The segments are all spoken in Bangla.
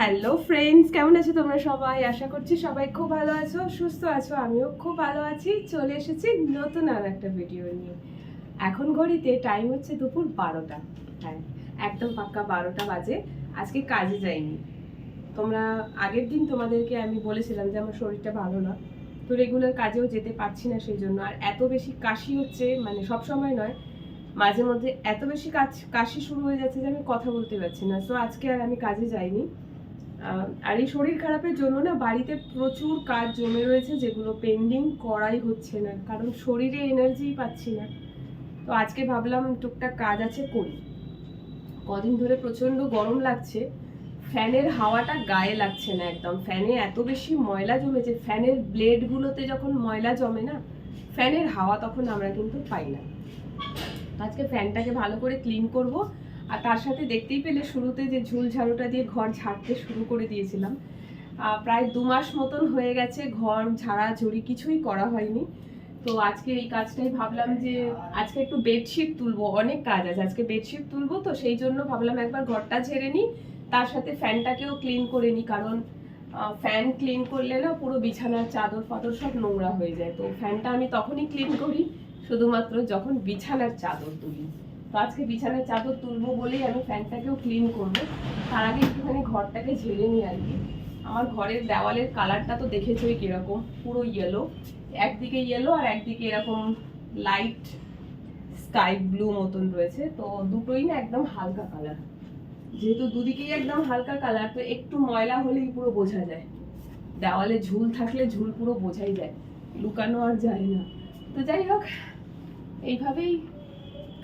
হ্যালো ফ্রেন্ডস কেমন আছো তোমরা সবাই? আশা করছি সবাই খুব ভালো আছো, সুস্থ আছো, আমিও খুব ভালো আছি। চলে এসেছি নতুন আর একটা ভিডিও নিয়ে। এখন ঘড়িতে টাইম হচ্ছে দুপুর বারোটা। হ্যাঁ একদম পাক্কা বারোটা বাজে। আজকে কাজে যাইনি। তোমরা, আগের দিন তোমাদেরকে আমি বলেছিলাম যে আমার শরীরটা ভালো না। তো রেগুলার কাজেও যেতে পারছি না সেই জন্য। আর এত বেশি কাশি হচ্ছে মানে সব সময় নয় মাঝে মধ্যে এত বেশি কাজ, কাশি শুরু হয়ে যাচ্ছে যে আমি কথা বলতে পারছি না। সো আজকে আর আমি কাজে যাইনি। আর এই শরীর খারাপের জন্য না বাড়িতে প্রচুর কাজ জমে রয়েছে যেগুলো পেন্ডিং করাই হচ্ছে না, কারণ শরীরে এনার্জি পাচ্ছি না। তো আজকে ভাবলাম টুকটাক কাজ আছে করি। কদিন ধরে প্রচণ্ড গরম লাগছে, ফ্যানের হাওয়াটা গায়ে লাগছে না একদম। ফ্যানে এত বেশি ময়লা জমেছে, ফ্যানের ব্লেডগুলোতে যখন ময়লা জমে না, ফ্যানের হাওয়া তখন আমরা কিন্তু পাই না। আজকে ফ্যানটাকে ভালো করে ক্লিন করব। আর তার সাথে দেখতেই পেলে শুরুতে যে ঝুল ঝাড়ুটা দিয়ে ঘর ঝাড়তে শুরু করে দিয়েছিলাম। প্রায় দু মাস মতন হয়ে গেছে ঘর ঝাড়া ঝুড়ি কিছুই করা হয়নি। তো আজকে এই কাজটাই ভাবলাম যে আজকে একটু বেডশিট তুলবো, অনেক কাজ আছে। আজকে বেডশিট তুলবো তো সেই জন্য ভাবলাম একবার ঘরটা ঝেড়ে নিই। তার সাথে ফ্যানটাকেও ক্লিন করে নিই কারণ ফ্যান ক্লিন করলে না পুরো বিছানার চাদর ফাদর সব নোংরা হয়ে যায়। তো ফ্যানটা আমি তখনই ক্লিন করি, শুধুমাত্র যখন বিছানার চাদর তুলি। তো আজকে বিছানার চাদর তুলবো বলেই আমি ফ্যানটাকেও ক্লিন করব। তার আগে একটুখানি ঘরটাকে ঝেড়ে নিই আর কি। আমার ঘরের দেওয়ালের কালারটা তো দেখেছোই কীরকম, পুরো ইয়েলো একদিকে ইয়েলো আর একদিকে এরকম লাইট স্কাই ব্লু মতন রয়েছে। তো দুটোই না একদম হালকা কালার যেহেতু দুদিকেই একদম হালকা কালার তো একটু ময়লা হলেই পুরো বোঝা যায়। দেওয়ালে ঝুল থাকলে ঝুল পুরো বোঝাই যায়। লুকানো আর যায় না। তো যাই হোক, এইভাবেই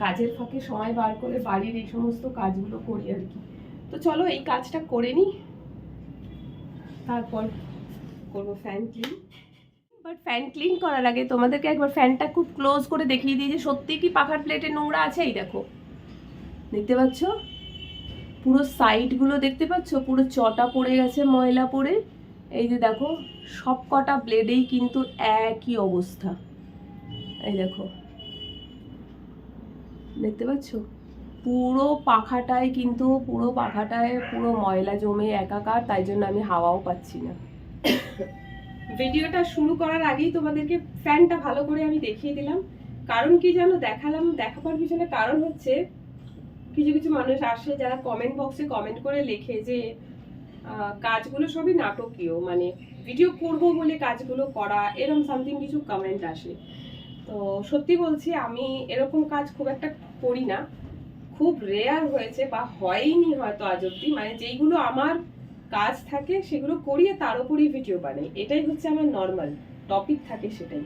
কাজের ফাঁকে সময় বার করে বাড়ির এই সমস্ত কাজগুলো করি আর কি। তো চলো এই কাজটা করে নিই। তারপর করব fan clean but fan clean করার আগে তোমাদেরকে একবার ফ্যানটা খুব ক্লোজ করে দেখিয়ে দিই যে সত্যি কি পাখার প্লেটে নোংরা আছে? এই দেখো। দেখতে পাচ্ছ? পুরো সাইডগুলো দেখতে পাচ্ছ? পুরো চটা পড়ে গেছে, ময়লা পড়ে। এই যে দেখো সব কটা ব্লেডেই কিন্তু একই অবস্থা। এই দেখো। দেখতে পাচ্ছ? পুরো পাখাটায় কিন্তু, পুরো পাখাটায় পুরো ময়লা জমে একাকার, তাই জন্য আমি হাওয়াও পাচ্ছি না। ভিডিওটা শুরু করার আগেই তোমাদেরকে ফ্যানটা ভালো করে আমি দেখিয়ে দিলাম। কারণ কি জানো? দেখালাম, দেখাবার পিছনে কারণ হচ্ছে, কিছু কিছু মানুষ আসে যারা কমেন্ট বক্সে কমেন্ট করে লেখে যে কাজগুলো সবই নাটকীয় মানে ভিডিও করব বলে কাজগুলো করা এরকম সামথিং কিছু কমেন্ট আসে। তো সত্যি বলছি, আমি এরকম কাজ খুব একটা করি না। খুব রেয়ার হয়েছে বা হয়নি হয়তো আজ অব্দি। মানে যেইগুলো আমার কাজ থাকে, সেগুলো করিয়ে তার উপরই ভিডিও বানাই। এটাই হচ্ছে আমার নর্মাল টপিক থাকে সেটাই।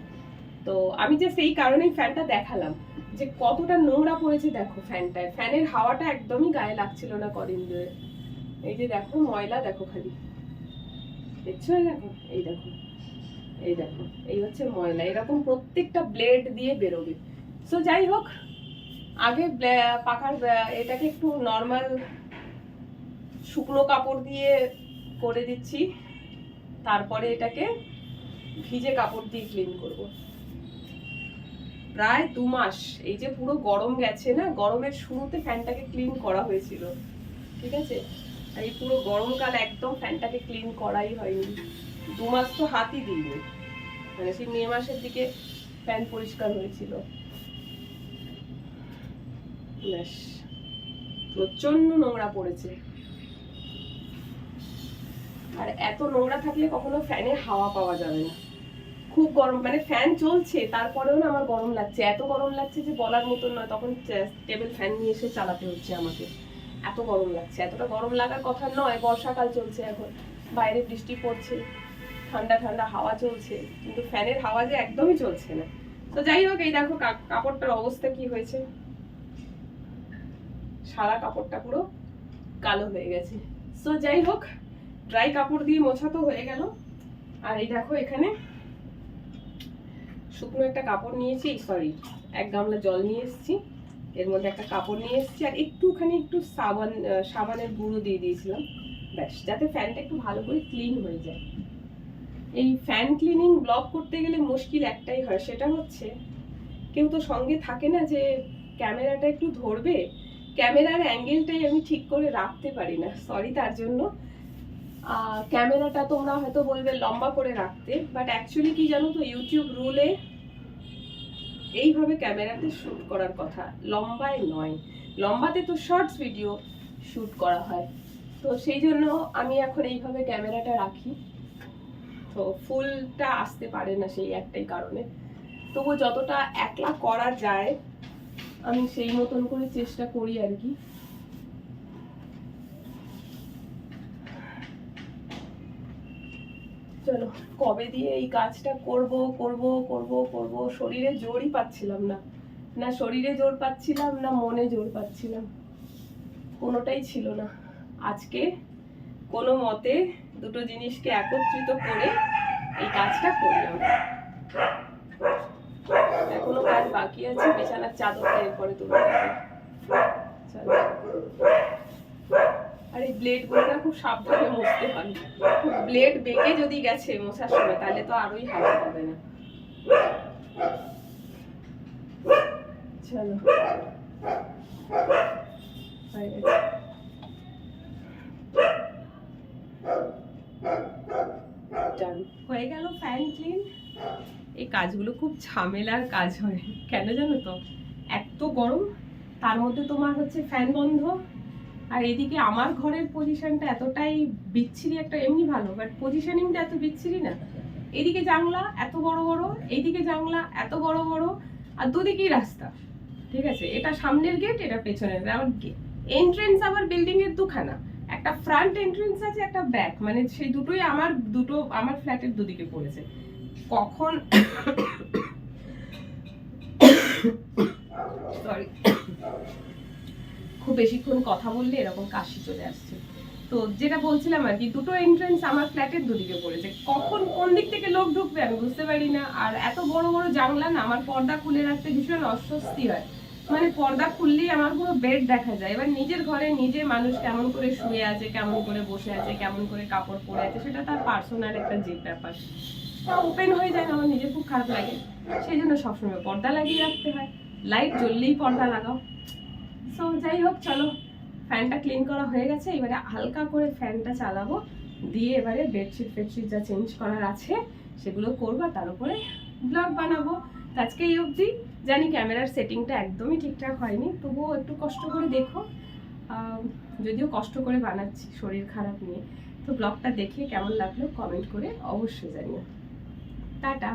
তো আমি জাস্ট এই কারণেই ফ্যানটা দেখালাম। যে কতটা নোংরা পড়েছে দেখো ফ্যানটায় ফ্যানের হাওয়াটা একদমই গায়ে লাগছিল না কদিন ধরে। এই যে দেখো ময়লা, দেখো খালি। দেখছ দেখো? এই দেখো। এই দেখো, এই হচ্ছে ময়লা, এরকম প্রত্যেকটা ব্লেড দিয়ে বেরোবে। সো যাই হোক, আগে পাখার এটাকে একটু নর্মাল শুকনো কাপড় দিয়ে করে দিচ্ছি। তারপরে এটাকে ভিজে কাপড় দিয়ে ক্লিন করব। প্রায় দু মাস, এই যে পুরো গরম গেছে না, গরমের শুরুতে ফ্যানটাকে ক্লিন করা হয়েছিল। ঠিক আছে? এই পুরো গরমকাল একদম ফ্যানটাকে ক্লিন করাই হয়নি। দু মাস তো হাতই দিইনি। মানে সেই মে মাসের দিকে ফ্যান পরিষ্কার হয়েছিল। ব্যাস প্রচণ্ড নোংরা পড়েছে। আর এত নোংরা থাকলে কখনো ফ্যানে হাওয়া পাওয়া যাবে না। খুব গরম মানে ফ্যান চলছে, তারপরেও না আমার গরম লাগছে। এত গরম লাগছে যে বলার মতন নয়, তখন টেবিল ফ্যান নিয়ে এসে চালাতে হচ্ছে আমাকে। এত গরম লাগছে, এতটা গরম লাগার কথা নয়, বর্ষাকাল চলছে এখন, বাইরে বৃষ্টি পড়ছে। ঠান্ডা ঠান্ডা হাওয়া চলছে, কিন্তু ফ্যানের হাওয়া যে একদমই চলছে না। তো যাই হোক, এই দেখো কাপড়টার অবস্থা কি হয়েছে। সারা কাপড়টা পুরো কালো হয়ে গেছে। সো যাই হোক ড্রাই কাপড় দিয়ে মোছা তো হয়ে গেল। আর এই দেখো এখানে শুকনো একটা কাপড় নিয়েছি সরি এক গামলা জল নিয়ে এসেছি। এর মধ্যে একটা কাপড় নিয়ে এসেছি, আর একটুখানি একটু সাবান সাবানের গুঁড়ো দিয়ে দিয়েছিলাম। ব্যাস, যাতে ফ্যানটা একটু ভালো করে ক্লিন হয়ে যায়। এই ফ্যান ক্লিনিং ব্লক করতে গেলে মুশকিল একটাই হয়, সেটা হচ্ছে কেউ তো সঙ্গে থাকে না যে ক্যামেরাটা একটু ধরবে, ক্যামেরার অ্যাঙ্গেলটাই আমি ঠিক করে রাখতে পারি না সরি তার জন্য। ক্যামেরাটা তোমরা হয়তো বলবে লম্বা করে রাখতে বাট অ্যাকচুয়ালি কি জানো তো ইউটিউব রুলে এইভাবে ক্যামেরাতে শ্যুট করার কথা, লম্বায় নয়। লম্বাতে তো শর্টস ভিডিও শ্যুট করা হয়। তো সেই জন্য আমি এখন এইভাবে ক্যামেরাটা রাখি। তো ফুলটা আসতে পারে না সেই একটাই কারণে। তবু যতটা একলা করা যায়, আমি সেই মতন করে চেষ্টা করি আর কি। চলো, কবে দিয়ে এই কাজটা করব করব করব করব, শরীরে জোরই পাচ্ছিলাম না। না শরীরে জোর পাচ্ছিলাম, না মনে জোর পাচ্ছিলাম। কোনোটাই ছিল না। আজকে কোনো মতে দুটো জিনিসকে একত্রিত করে এই কাজটা করলাম। এখনও কাজ বাকি আছে, বিছানার চাদরটা এরপরে তুলে আর এই ব্লেডগুলো খুব সাবধানে মুছতে হয়। ব্লেড বেঁকে যদি গেছে মোছার সময়, তাহলে তো আরোই হাওয়া হবে না। চলো। হয়ে গেল ফ্যান ক্লিন এই কাজগুলো খুব ঝামেলার কাজ হয়। কেন জানো তো? এত গরম, তার মধ্যে তোমার হচ্ছে ফ্যান বন্ধ। আর এদিকে আমার ঘরের পজিশনটা এতটাই বিচ্ছিরি একটা, এমনি ভালো বাট পজিশনিংটা এত বিচ্ছিরি না। এদিকে জানলা এত বড় বড়, এইদিকে জানলা এত বড় বড়, আর দুদিকেই রাস্তা। ঠিক আছে? এটা সামনের গেট এটা পেছনের আমার এন্ট্রেন্স আবার বিল্ডিং এর দুখানা। একটা ফ্রন্ট এন্ট্রেন্স আছে, একটা ব্যাক মানে সেই দুটোই আমার, দুটো আমার ফ্ল্যাটের দুদিকে পড়েছে। কখন সরি খুব বেশিক্ষণ কথা বললে এরকম কাশি চলে আসছে। তো যেটা বলছিলাম আর কি, দুটো এন্ট্রেন্স আমার ফ্ল্যাটের দুদিকে পড়েছে। কখন কোন দিক থেকে লোক ঢুকবে আমি বুঝতে পারি না। আর এত বড় বড় জানলা না, আমার পর্দা খুলে রাখতে ভীষণ অস্বস্তি হয়। মানে পর্দা খুললেই আমার পুরো বেড দেখা যায়। এবার নিজের ঘরে নিজে মানুষ কেমন করে শুয়ে আছে, কেমন করে বসে আছে, কেমন করে কাপড় পরে আছে, সেটা তার পার্সোনাল একটা যে ব্যাপার। ওপেন হয়ে যায়, আমার নিজের খুব খারাপ লাগে। সেই জন্য সবসময় পর্দা লাগিয়ে রাখতে হয়। লাইট জ্বললেই পর্দা লাগাও। সো যাই হোক, চলো। ফ্যানটা ক্লিন করা হয়ে গেছে। এবারে হালকা করে ফ্যানটা চালাবো। দিয়ে এবারে বেডশিট ফেডশিট যা চেঞ্জ করার আছে, সেগুলো করব তার উপরে ব্লগ বানাবো। আজকে এই অবধি। জানি ক্যামেরার সেটিংটা একদমই ঠিকঠাক হয়নি, তবুও একটু কষ্ট করে দেখো। যদিও কষ্ট করে বানাচ্ছি শরীর খারাপ নিয়ে। তো ব্লগটা দেখে কেমন লাগল কমেন্ট করে অবশ্যই জানিও। টাটা।